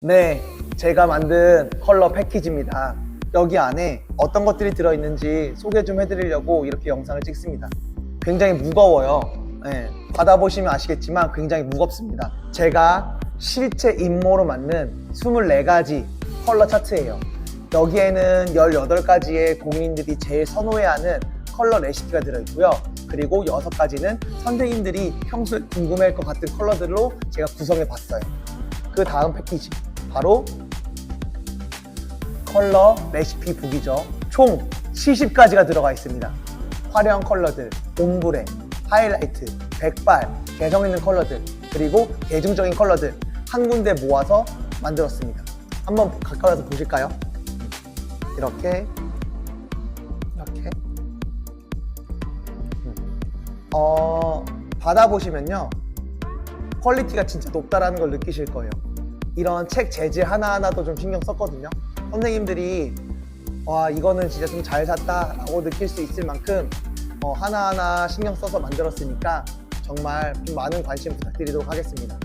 네, 제가 만든 컬러 패키지입니다. 여기 안에 어떤 것들이 들어있는지 소개 좀 해드리려고 이렇게 영상을 찍습니다. 굉장히 무거워요. 네, 받아보시면 아시겠지만 굉장히 무겁습니다. 제가 실제 임모로 만든 24가지 컬러 차트예요. 여기에는 18가지의 공인들이 제일 선호해하는 컬러 레시피가 들어있고요. 그리고 6가지는 선생님들이 평소에 궁금해할 것 같은 컬러들로 제가 구성해 봤어요. 그 다음 패키지 바로 컬러 레시피 북이죠. 총 70가지가 들어가 있습니다. 화려한 컬러들, 옴브레, 하이라이트, 백발, 개성 있는 컬러들, 그리고 대중적인 컬러들 한 군데 모아서 만들었습니다. 한번 가까워서 보실까요? 이렇게 이렇게 음. 어, 받아보시면요 퀄리티가 진짜 높다라는 걸 느끼실 거예요. 이런 책 재질 하나하나도 좀 신경 썼거든요. 선생님들이 와 이거는 진짜 좀 잘 샀다라고 느낄 수 있을 만큼 어, 하나하나 신경 써서 만들었으니까 정말 좀 많은 관심 부탁드리도록 하겠습니다.